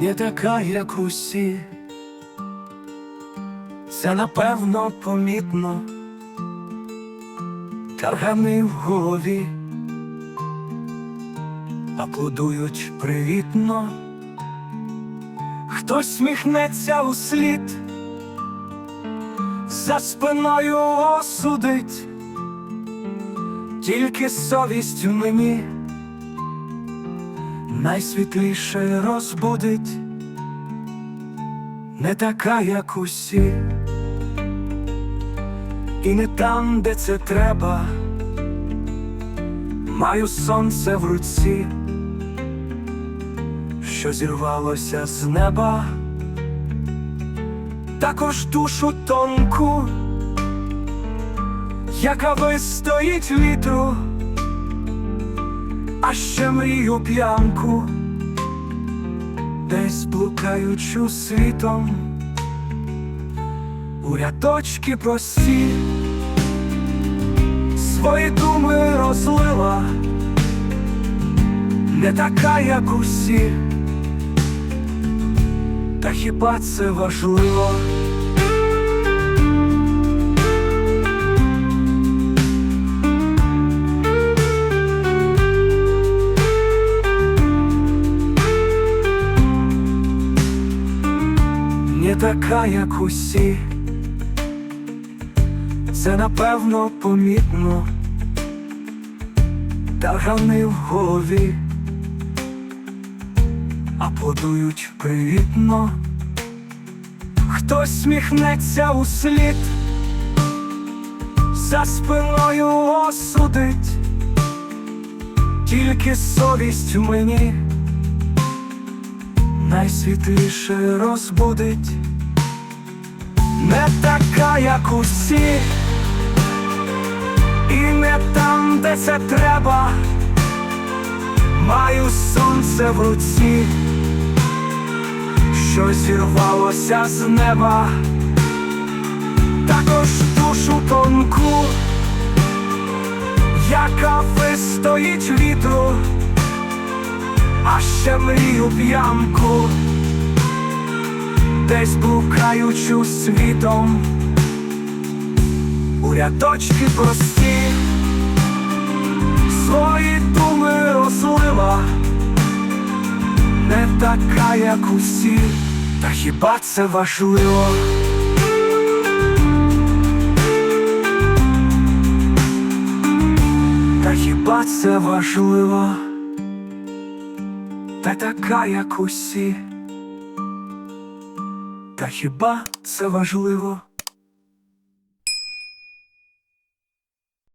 не така, як усі. Це напевно помітно, таргани в голові, аплодують привітно, хтось сміхнеться у слід, за спиною осудить, тільки совість в мені найсвітліше розбудить, не така, як усі, і не там, де це треба, маю сонце в руці, що зірвалося з неба, також душу тонку, яка вистоїть вітру ще мрію п'янку, десь блукаючу світом, у рядочки прості, свої думи розлила, не така, як усі, та хіба це важливо? Така, як усі, це напевно помітно, таргани в голові, аплодують привітно, хтось сміхнеться у слід, за спиною осудить, тільки совість мені найсвітліше розбудить, не така, як усі, і не там, де це треба, маю сонце в руці, що зірвалося з неба, також душу тонку, яка вистоїть вітру а ще мрію п'янку, десь блукаючу світом, у рядочки прості, свої думи розлила, не така, як усі, та хіба це важливо? Та хіба це важливо? Та така, як усі. Та хіба це важливо?